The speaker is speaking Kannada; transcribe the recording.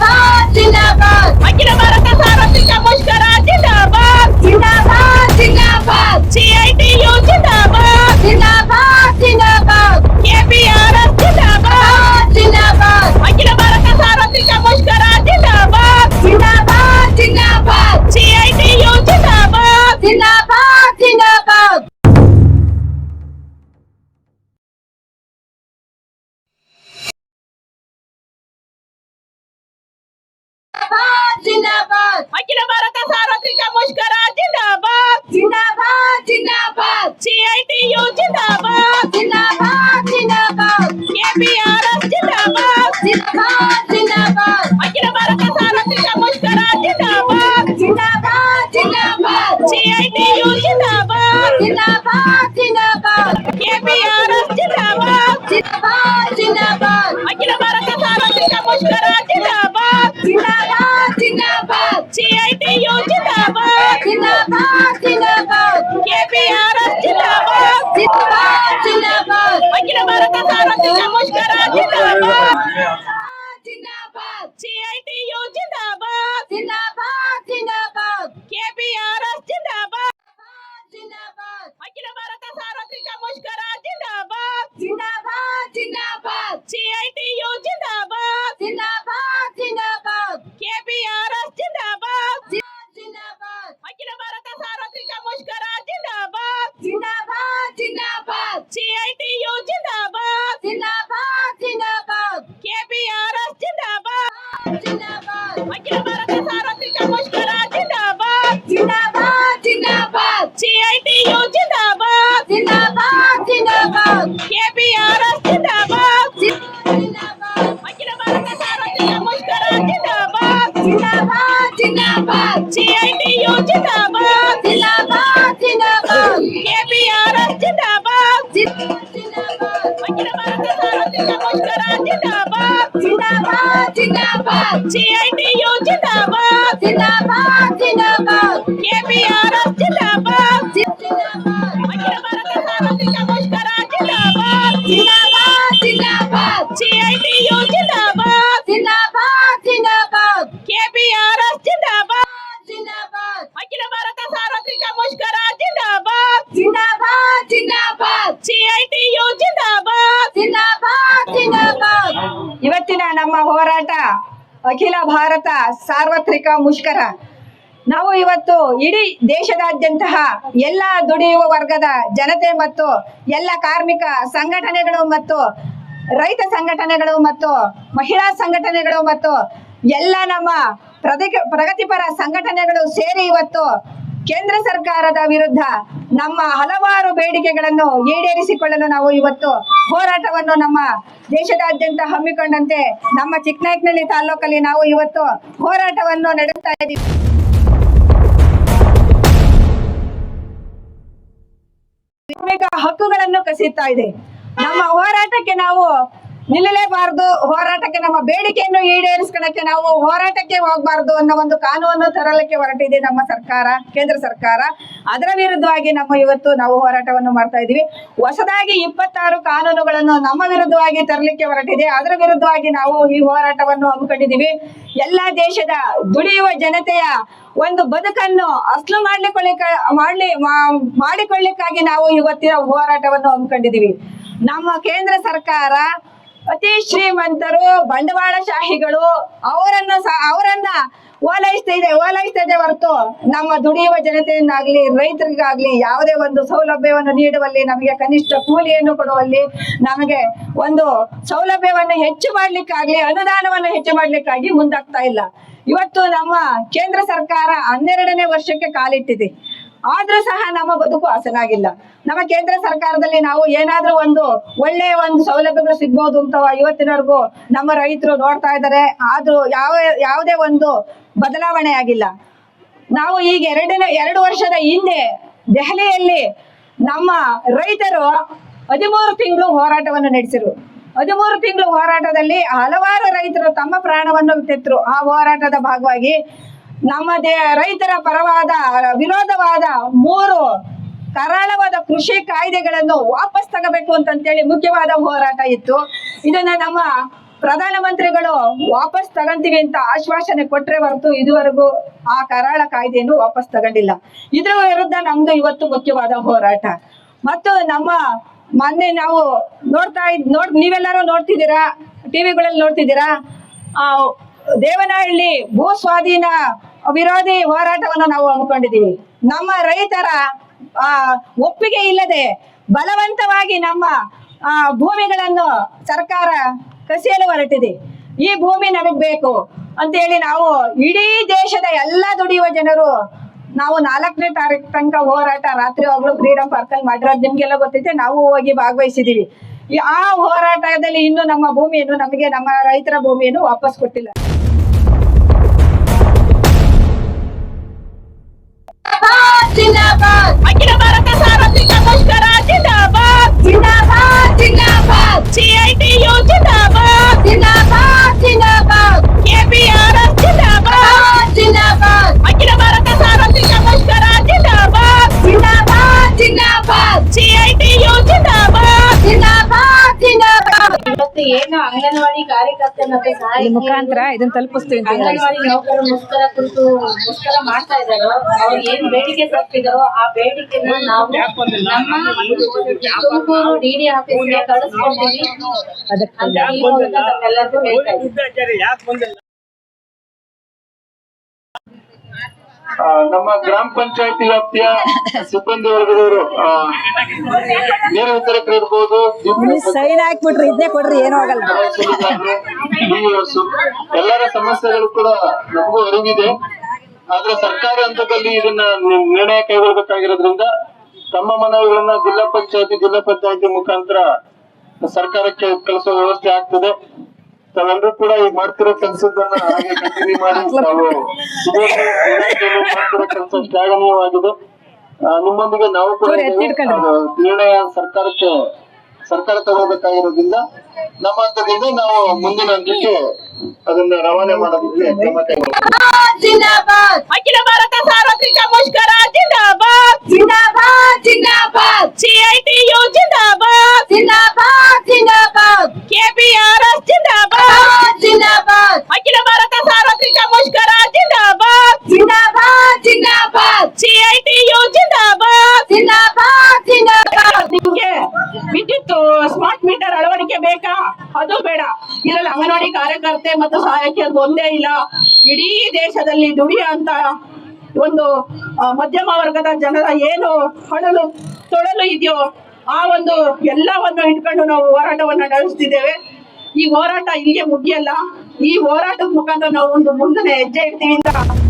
ಜಿಂದಾಬಾದ್ ಜಿಂದಾಬಾದ್ ಅಖಿಲ ಭಾರತ ಸಾರ್ವತ್ರಿಕ ಮುಷ್ಕರ ಜಿಂದಾಬಾದ್ ಜಿಂದಾಬಾದ್ ಜಿಂದಾಬಾದ್ ಸಿಐಟಿಯು ಜಿಂದಾಬಾದ್ ಜಿಂದಾಬಾದ್ ಜಿಂದಾಬಾದ್ ಕೆಪಿಆರ್ಎಸ್ ಜಿಂದಾಬಾದ್ ಜಿಂದಾಬಾದ್ ಅಖಿಲ ಭಾರತ ಸಾರ್ವತ್ರಿಕ ಮುಷ್ಕರ ಜಿಂದಾಬಾದ್ ಜಿಂದಾಬಾದ್ ಜಿಂದಾಬಾದ್ ಕೆಪಿಆರ್ಎಸ್ ಜಿಂದಾಬಾದ್ ಜಿಂದಾಬಾದ್ ಜಿಂದಾಬಾದ್ ಅಖಿಲ ಭಾರತ ಸಾರ್ವತ್ರಿಕ ಮುಷ್ಕರ ಜಿಂದಾಬಾದ್ ಜಿಂದಾಬಾದ್ ಜಿಂದಾಬಾದ್ ಸಿಐಟಿಯು ಜಿಂದಾಬಾದ್ ಜಿಂದಾಬಾದ್ ಜಿಂದಾಬಾದ್ ಕೆಪಿಆರ್ಎಸ್ ಜಿಂದಾಬಾದ್ ಜಿಂದಾಬಾದ್ ಜಿಂದಾಬಾದ್ ಅಖಿಲ ಭಾರತ ಸಾರ್ವತ್ರಿಕ ಮುಷ್ಕರ ಜಿಂದಾಬಾದ್ ಜಿಂದಾಬಾದ್ ಜಿಂದಾಬಾದ್ ಸಿಐಟಿಯು ಜಿಂದಾಬಾದ್ ಜಿಂದಾಬಾದ್ ಜಿಂದಾಬಾದ್ ಕೆಪಿಆರ್ಎಸ್ ಜಿಂದಾಬಾದ್ ಜಿಂದಾಬಾದ್ ಅಖಿಲ ಭಾರತ ಸಾರ್ವತ್ರಿಕ ಮುಷ್ಕರ ಜಿಂದಾಬಾದ್ ಜಿಂದಾಬಾದ್ ಜಿಂದಾಬಾದ್ ಸಿಐಟಿಯು ಜಿಂದಾಬಾದ್ ಜಿಂದಾಬಾದ್ ಅಖಿಲ ಭಾರತ ಸಾರ್ವತ್ರಿಕ ಮುಷ್ಕರ. ನಾವು ಇವತ್ತು ಇಡೀ ದೇಶದಾದ್ಯಂತಹ ಎಲ್ಲ ದುಡಿಯುವ ವರ್ಗದ ಜನತೆ ಮತ್ತು ಎಲ್ಲ ಕಾರ್ಮಿಕ ಸಂಘಟನೆಗಳು ಮತ್ತು ರೈತ ಸಂಘಟನೆಗಳು ಮತ್ತು ಮಹಿಳಾ ಸಂಘಟನೆಗಳು ಮತ್ತು ಎಲ್ಲ ನಮ್ಮ ಪ್ರಗತಿ ಪ್ರಗತಿಪರ ಸಂಘಟನೆಗಳು ಸೇರಿ ಇವತ್ತು ಕೇಂದ್ರ ಸರ್ಕಾರದ ವಿರುದ್ಧ ನಮ್ಮ ಹಲವಾರು ಬೇಡಿಕೆಗಳನ್ನು ಈಡೇರಿಸಿಕೊಳ್ಳಲು ನಾವು ಇವತ್ತು ಹೋರಾಟವನ್ನು ನಮ್ಮ ದೇಶದಾದ್ಯಂತ ಹಮ್ಮಿಕೊಂಡಂತೆ ನಮ್ಮ ಚಿಕ್ಕನಾಯಕನಹಳ್ಳಿ ತಾಲೂಕಲ್ಲಿ ನಾವು ಇವತ್ತು ಹೋರಾಟವನ್ನು ನಡೆಸ್ತಾ ಇದ್ದೀವಿ. ಹಕ್ಕುಗಳನ್ನು ಕಸಿಯುತ್ತಾ ಇದೆ. ನಮ್ಮ ಹೋರಾಟಕ್ಕೆ ನಾವು ನಿಲ್ಲಲೇಬಾರದು. ಹೋರಾಟಕ್ಕೆ ನಮ್ಮ ಬೇಡಿಕೆಯನ್ನು ಈಡೇರಿಸ್ಕೊಳ್ಳಕ್ಕೆ ನಾವು ಹೋರಾಟಕ್ಕೆ ಹೋಗಬಾರ್ದು ಅನ್ನೋ ಒಂದು ಕಾನೂನು ತರಲಿಕ್ಕೆ ಹೊರಟಿದೆ ನಮ್ಮ ಸರ್ಕಾರ, ಕೇಂದ್ರ ಸರ್ಕಾರ. ಅದರ ವಿರುದ್ಧವಾಗಿ ನಮ್ಮ ಇವತ್ತು ನಾವು ಹೋರಾಟವನ್ನು ಮಾಡ್ತಾ ಇದ್ದೀವಿ. ಹೊಸದಾಗಿ ಇಪ್ಪತ್ತಾರು ಕಾನೂನುಗಳನ್ನು ನಮ್ಮ ವಿರುದ್ಧವಾಗಿ ತರಲಿಕ್ಕೆ ಹೊರಟಿದೆ. ಅದರ ವಿರುದ್ಧವಾಗಿ ನಾವು ಈ ಹೋರಾಟವನ್ನು ಹಮ್ಮಿಕೊಂಡಿದ್ದೀವಿ. ಎಲ್ಲ ದೇಶದ ದುಡಿಯುವ ಜನತೆಯ ಒಂದು ಬದುಕನ್ನು ಅಸ್ಲು ಮಾಡ್ಲಿಕ್ಕೆ ಮಾಡ್ಲಿ ಮಾಡಿಕೊಳ್ಳಿಕ್ಕಾಗಿ ನಾವು ಇವತ್ತಿನ ಹೋರಾಟವನ್ನು ಹಮ್ಮಿಕೊಂಡಿದ್ದೀವಿ. ನಮ್ಮ ಕೇಂದ್ರ ಸರ್ಕಾರ ಅತಿ ಶ್ರೀಮಂತರು ಬಂಡವಾಳಶಾಹಿಗಳು ಅವರನ್ನ ಅವರನ್ನ ಓಲೈಸ್ತಾ ಇದೆ ಓಲೈಸ್ತಾ ಇದೆ ಹೊರತು ನಮ್ಮ ದುಡಿಯುವ ಜನತೆಯನ್ನಾಗ್ಲಿ, ರೈತರಿಗಾಗ್ಲಿ ಯಾವುದೇ ಒಂದು ಸೌಲಭ್ಯವನ್ನು ನೀಡುವಲ್ಲಿ, ನಮಗೆ ಕನಿಷ್ಠ ಕೂಲಿಯನ್ನು ಕೊಡುವಲ್ಲಿ ನಮಗೆ ಒಂದು ಸೌಲಭ್ಯವನ್ನು ಹೆಚ್ಚು ಮಾಡ್ಲಿಕ್ಕಾಗ್ಲಿ, ಅನುದಾನವನ್ನು ಹೆಚ್ಚು ಮಾಡ್ಲಿಕ್ಕಾಗಿ ಮುಂದಾಗ್ತಾ ಇಲ್ಲ. ಇವತ್ತು ನಮ್ಮ ಕೇಂದ್ರ ಸರ್ಕಾರ ಹನ್ನೆರಡನೇ ವರ್ಷಕ್ಕೆ ಕಾಲಿಟ್ಟಿದೆ. ಆದ್ರೂ ಸಹ ನಮ್ಮ ಬದುಕು ಹಸನಾಗಿಲ್ಲ. ನಮ್ಮ ಕೇಂದ್ರ ಸರ್ಕಾರದಲ್ಲಿ ನಾವು ಏನಾದ್ರೂ ಒಂದು ಒಳ್ಳೆಯ ಒಂದು ಸೌಲಭ್ಯಗಳು ಸಿಗ್ಬಹುದು ಅಂತ ಇವತ್ತಿನವರೆಗೂ ನಮ್ಮ ರೈತರು ನೋಡ್ತಾ ಇದ್ದಾರೆ. ಆದ್ರೂ ಯಾವ, ಯಾವುದೇ ಒಂದು ಬದಲಾವಣೆ ಆಗಿಲ್ಲ. ನಾವು ಈಗ ಎರಡನೇ, ಎರಡು ವರ್ಷದ ಹಿಂದೆ ದೆಹಲಿಯಲ್ಲಿ ನಮ್ಮ ರೈತರು ಹದಿಮೂರು ತಿಂಗಳು ಹೋರಾಟವನ್ನು ನಡೆಸಿರು ಹದಿಮೂರು ತಿಂಗಳು ಹೋರಾಟದಲ್ಲಿ ಹಲವಾರು ರೈತರು ತಮ್ಮ ಪ್ರಾಣವನ್ನು ತೆತ್ತರು ಆ ಹೋರಾಟದ ಭಾಗವಾಗಿ ನಮ್ಮ ದೇ ರೈತರ ಪರವಾದ, ವಿರೋಧವಾದ ಮೂರು ಕರಾಳವಾದ ಕೃಷಿ ಕಾಯ್ದೆಗಳನ್ನು ವಾಪಸ್ ತಗೋಬೇಕು ಅಂತಂತೇಳಿ ಮುಖ್ಯವಾದ ಹೋರಾಟ ಇತ್ತು. ಇದನ್ನ ನಮ್ಮ ಪ್ರಧಾನಮಂತ್ರಿಗಳು ವಾಪಸ್ ತಗಂತೀವಿ ಅಂತ ಆಶ್ವಾಸನೆ ಕೊಟ್ರೆ ಹೊರತು ಇದುವರೆಗೂ ಆ ಕರಾಳ ಕಾಯ್ದೆಯನ್ನು ವಾಪಸ್ ತಗೊಂಡಿಲ್ಲ. ಇದರ ವಿರುದ್ಧ ನಮ್ದು ಇವತ್ತು ಮುಖ್ಯವಾದ ಹೋರಾಟ. ಮತ್ತು ನಮ್ಮ ಮೊನ್ನೆ ನಾವು ನೋಡ್ತಾ ಇದ್ ನೋಡ್ ನೀವೆಲ್ಲರೂ ನೋಡ್ತಿದ್ದೀರಾ? ಟಿವಿಗಳಲ್ಲಿ ನೋಡ್ತಿದ್ದೀರಾ? ದೇವನಹಳ್ಳಿ ಭೂ ಸ್ವಾಧೀನ ವಿರೋಧಿ ಹೋರಾಟವನ್ನು ನಾವು ಹಮ್ಮಿಕೊಂಡಿದ್ದೀವಿ. ನಮ್ಮ ರೈತರ ಒಪ್ಪಿಗೆ ಇಲ್ಲದೆ ಬಲವಂತವಾಗಿ ನಮ್ಮ ಭೂಮಿಗಳನ್ನು ಸರ್ಕಾರ ಕಸಿಯಲು ಹೊರಟಿದೆ. ಈ ಭೂಮಿ ನಮಗ್ ಬೇಕು ಅಂತ ಹೇಳಿ ನಾವು ಇಡೀ ದೇಶದ ಎಲ್ಲ ದುಡಿಯುವ ಜನರು ನಾವು ನಾಲ್ಕನೇ ತಾರೀಕು ತನಕ ಹೋರಾಟ, ರಾತ್ರಿ ಹೋಗ್ಲು ಫ್ರೀಡಂ ಪಾರ್ಕ್ ಅಲ್ಲಿ ಮಾಡಿರೋದು ನಿಮ್ಗೆಲ್ಲ ಗೊತ್ತೈತೆ, ನಾವು ಹೋಗಿ ಭಾಗವಹಿಸಿದೀವಿ ಆ ಹೋರಾಟದಲ್ಲಿ ಇನ್ನು ನಮ್ಮ ಭೂಮಿಯನ್ನು ನಮಗೆ ನಮ್ಮ ರೈತರ ಭೂಮಿಯನ್ನು ವಾಪಸ್ ಕೊಟ್ಟಿಲ್ಲ. ಜಿಂದಾಬಾದ್ ಅಖಿಲ ಭಾರತ ಸಾರ್ವತ್ರಿಕ ಮುಷ್ಕರ ಜಿಂದಾಬಾದ್. ಜಿಂದಾಬಾದ್ ಜಿಂದಾಬಾದ್. ಸಿಐಟಿಯು ಜಿಂದಾಬಾದ್. ಮುಖಾಂತರ ಇದನ್ನ ತಲುಪಿಸ್ತೀವಿ ಅಂಗನವಾಡಿ ನೌಕರರು ಮುಷ್ಕರ ಕುರಿತು ಮುಷ್ಕರ ಮಾಡ್ತಾ ಇದ್ದಾರೋ. ಅವ್ರು ಏನ್ ಬೇಡಿಕೆ ತಪ್ಪಿದಾರೋ ಆ ಬೇಡಿಕೆನ ನಾವು ನಮ್ಮ ತುಮಕೂರು ಡಿಡಿ ಆಫೀಸ್ಗೆ ಕಳಿಸ್ಕೊಡ್ತೀವಿ ಅಂತ ಈ ಮೂಲಕ ತಮ್ಮೆಲ್ಲರಿಗೂ ಹೇಳ್ತಾ ಇದ್ದೀನಿ ಆ, ನಮ್ಮ ಗ್ರಾಮ ಪಂಚಾಯತಿ ವ್ಯಾಪ್ತಿಯ ಸಿಬ್ಬಂದಿ ವರ್ಗದವರು ನೇರ ವಿತರಕರು ಇರ್ಬೋದು ಸೈನ್ ಹಾಕ್ಬಿಟ್ರಿ ಇದನ್ನೇ ಕೊಡ್ರಿ ಏನೂ ಆಗಲ್ಲ. ಎಲ್ಲರ ಸಮಸ್ಯೆಗಳು ಕೂಡ ನಮಗೂ ಅರಿವಿದೆ. ಆದ್ರೆ ಸರ್ಕಾರಿ ಹಂತದಲ್ಲಿ ಇದನ್ನ ನಿರ್ಣಯ ಕೈಗೊಳ್ಳಬೇಕಾಗಿರೋದ್ರಿಂದ ತಮ್ಮ ಮನವಿಗಳನ್ನ ಜಿಲ್ಲಾ ಪಂಚಾಯತಿ ಜಿಲ್ಲಾ ಪಂಚಾಯತಿ ಮುಖಾಂತರ ಸರ್ಕಾರಕ್ಕೆ ಕಳಿಸುವ ವ್ಯವಸ್ಥೆ ಆಗ್ತದೆ. ತಾವೆಲ್ಲರೂ ಕೂಡ ಈಗ ಮಾಡ್ತಿರೋ ಕೆಲಸದನ್ನ ಹಾಗೆ ಕಂಟಿನ್ಯೂ ಮಾಡಿ ನಾವು ಮಾಡ್ತಿರೋ ಕೆಲಸ ಶ್ಲಾಘನೀಯವಾಗಿದೆ ನಿಮ್ಮೊಂದಿಗೆ ನಾವು ಕೂಡ. ನಿರ್ಣಯ ಸರ್ಕಾರಕ್ಕೆ ಸರ್ಕಾರ ತಗೋಬೇಕಾಗಿರೋದ್ರಿಂದ ನಮ್ಮ ಹಂತದಿಂದ ನಾವು ಮುಂದಿನ ಹಂತಕ್ಕೆ ಅದನ್ನ ರವಾನೆ ಮಾಡೋದಕ್ಕೆ ಕ್ರಮ ಅಖಿಲ ಭಾರತ ಸಾರ್ವತ್ರಿಕ ಮುಷ್ಕರ ಜಿಂದಾಬಾದ್! ಜಿಂದಾಬಾದ್ ಜಿಂದಾಬಾದ್! ಸಿಐಟಿಯು ಜಿಂದಾಬಾದ್! ಜಿಂದಾಬಾದ್ ಜಿಂದಾಬಾದ್ ಕೆಪಿಆರ್ಎಸ್ ಜಿಂದಾಬಾದ್ ಜಿಂದಾಬಾದ್ ಅಖಿಲ ಭಾರತ ಸಾರ್ವತ್ರಿಕ ಮುಷ್ಕರ ಜಿಂದಾಬಾದ್ ಜಿಂದಾಬಾದ್ ಜಿಂದಾಬಾದ್ ಸಿಐಟಿಯು ಜಿಂದಾಬಾದ್ ಜಿಂದಾಬಾದ್ ಜಿಂದಾಬಾದ್ ನಿಮ್ಗೆ ವಿದ್ಯುತ್ ಸ್ಮಾರ್ಟ್ ಮೀಟರ್ ಅಳವಡಿಕೆ ಬೇಕಾ ಅದು ಬೇಡ ಇದರಲ್ಲಿ ಅಂಗನವಾಡಿ ಕಾರ್ಯಕರ್ತೆ ಮತ್ತು ಸಹಾಯಕಿ ಅದು ಒಂದೇ ಇಲ್ಲ. ಇಡೀ ದೇಶದಲ್ಲಿ ದುಡಿಯುವಂತ ಒಂದು ಮಧ್ಯಮ ವರ್ಗದ ಜನರ ಏನು ಹಣಲು ತೊಳಲು ಇದೆಯೋ ಆ ಒಂದು ಎಲ್ಲವನ್ನು ಇಟ್ಕೊಂಡು ನಾವು ಹೋರಾಟವನ್ನು ನಡೆಸ್ತಿದ್ದೇವೆ. ಈ ಹೋರಾಟ ಇಲ್ಲಿಗೆ ಮುಗಿಯಲ್ಲ. ಈ ಹೋರಾಟದ ಮುಖಾಂತರ ನಾವು ಒಂದು ಮುಂದಿನ ಹೆಜ್ಜೆ ಇಡ್ತೀವಿ ಅಂತ